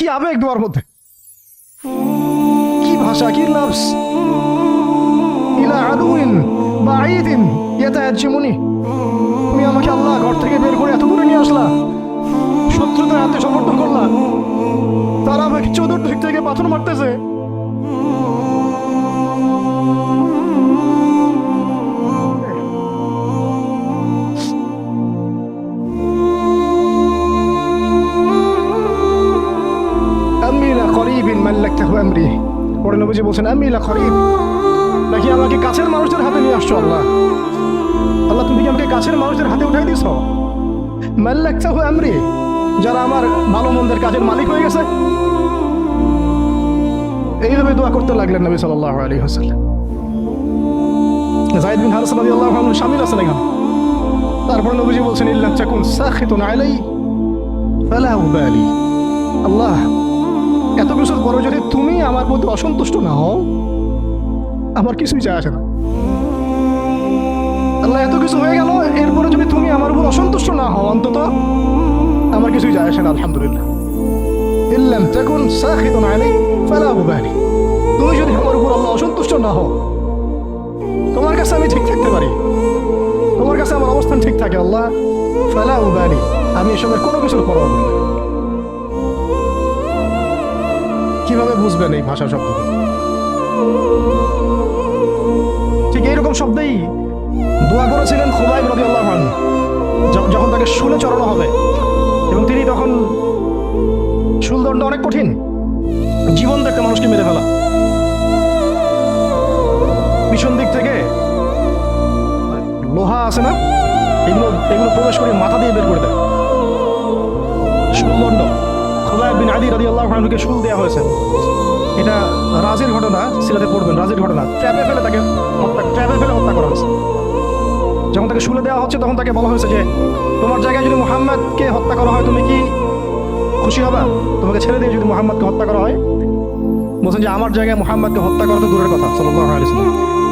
কি আবেগ দোয়ার মধ্যে? কি ভাষা, কি লাভস ইলা আদুইন বাঈদিন ইয়াতায়াজ্জিমুনি। তুমি আমাকে আল্লাহ ঘর থেকে বের করে এত দূরে নিয়ে আসলা। শত্রুদের হাতে সমর্থন করলা। তারা আমাকে চতুর্দিক থেকে পাথর মারতেছে। আমরি পরে নবীজি বলছেন আমিলা করিব নাকি আমাকে কাছের মানুষদের হাতে নিয়ে আসছো আল্লাহ? আল্লাহ, তুমি কি আমাকে কাছের মানুষদের হাতে উঠাই দিছ মাল্লাকতাহু আমরি যারা আমার ভালো মন্দের কাজের মালিক হয়ে গেছে। এইভাবে দোয়া করতে লাগলেন নবী সাল্লাল্লাহু আলাইহি ওয়াসাল্লাম। জাইদ বিন হারিস রাদিয়াল্লাহু আনহু শামিল আছেন এখানে। তারপর নবীজি বলছেন ইল্লা তাকুন সাখিতুন আলাই ফালা উবালি আল্লাহ এত কিছুর পরে যদি তুমি আমার প্রতি অসন্তুষ্ট না হও। আমার কিছুই যায় আসে না। আল্লাহ, এত কিছু হয়ে গেল, এরপরে যদি তুমি আমার উপর অসন্তুষ্ট না হও অন্তত, আমার কিছুই যায় আসে না, আলহামদুলিল্লাহ। ইল্লাম তাকুন সাখিতুন আলাই ফালা উবালি তুমি যদি আমার উপর আল্লাহ অসন্তুষ্ট না হও, তোমার কাছে আমি ঠিক থাকতে পারি। তোমার কাছে আমার অবস্থান ঠিক থাকে, আল্লাহ। ফালা উবালি আমি এসবের কোনো কিছুর পরোয়া করি না। কীভাবে বুঝবেন এই ভাষা শব্দ ঠিক এইরকম শব্দেই দোয়া করেছিলেন খুবাইব রবি আল্লাহ যখন তাকে শুলে চড়ানো হবে, এবং তিনি তখন শুলদণ্ড অনেক কঠিন, জীবন্ত একটা মানুষকে মেরে ফেলা। পিছন দিক থেকে লোহা আছে না? এগুলো এগুলো প্রবেশ করে মাথা দিয়ে বের করে দেয়। শুলদণ্ড। বিন আদি রাদি আল্লাহ আনহুকে শুল দেওয়া হয়েছে। এটা রাজের ঘটনা, সিরাতে পড়বেন, রাজের ঘটনা। ট্র্যাপে ফেলে তাকে হত্যা ট্র্যাপে ফেলে হত্যা করা হয়েছে। যখন তাকে শুলে দেওয়া হচ্ছে, তখন তাকে বলা হয়েছে যে, তোমার জায়গায় যদি মোহাম্মদকে হত্যা করা হয়, তুমি কি খুশি হবা? তোমাকে ছেড়ে দিয়ে যদি মুহাম্মদকে হত্যা করা হয়? বলছেন যে, আমার জায়গায় মুহাম্মদকে হত্যা করা তো দূরের কথা আলাইহি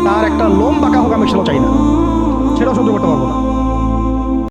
তার একটা লোম বাঁকা হোক, আমি সেটাও চাই না। সেটাও সহ্য করতে পারব না।